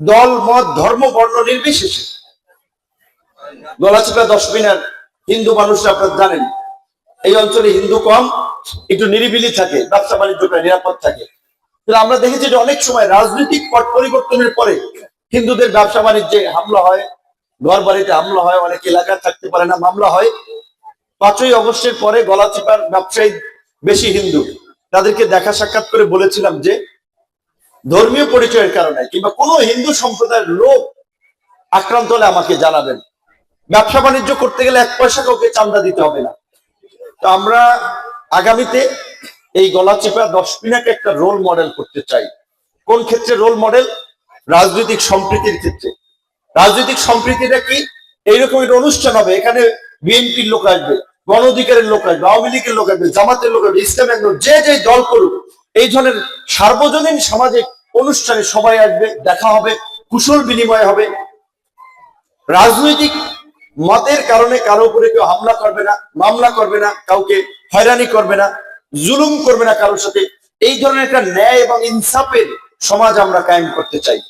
দল, মত, ধর্ম, বর্ণ নির্বিশেষে। গলাচিপা দশ মিনার হিন্দু মানুষরা আপনারা জানেন, এই অঞ্চলে হিন্দু কম, একটু নিরিবিলি থাকে, ব্যবসা বাণিজ্য করে নিরাপদ থাকে। আমরা দেখেছি যে অনেক সময় রাজনৈতিক পট পরিবর্তনের পরে হিন্দুদের ব্যবসা বাণিজ্যে হামলা হয় ঘর বাড়িতে হামলা হয়, অনেক এলাকা থাকতে পারে না মামলা হয়। পাঁচই অগস্টের পরে গলাচিপার ব্যবসায়ী বেশি হিন্দু, তাদেরকে দেখা সাক্ষাৎ করে বলেছিলাম যে ধর্মীয় পরিচয়ের কারণে কিংবা কোনো হিন্দু সম্প্রদায়ের লোক আক্রান্ত হলে আমাকে জানাবেন। ব্যবসা বাণিজ্য করতে গেলে এক পয়সা কাউকে চান্দা দিতে হবে না। তো আমরা আগামীতে এই গলাচিপা দশ পিনাকে একটা রোল মডেল করতে চাই। কোন ক্ষেত্রে রোল মডেল রাজনৈতিক সম্প্রীতির ক্ষেত্রে। রাজনৈতিক সম্প্রীতিটা কি? এইরকম একটা অনুষ্ঠান হবে। এখানে বিএনপির লোক আসবে, গণ অধিকারের লোক আসবে, আওয়ামী লীগের লোক আসবে, জামাতের লোক আসবে ইসলামের লোক যে যে দল করুক, এই ধরনের সার্বজনীন সামাজিক অনুষ্ঠানে সবাই আসবে, দেখা হবে, কুশল বিনিময় হবে। রাজনৈতিক মতের কারণে কারও উপরে কেউ হামলা করবে না, মামলা করবে না, কাউকে হয়রানি করবে না, জুলুম করবে না কারোর সাথে। এই ধরনের একটা ন্যায় এবং ইনসাফের সমাজ আমরা কায়েম করতে চাই।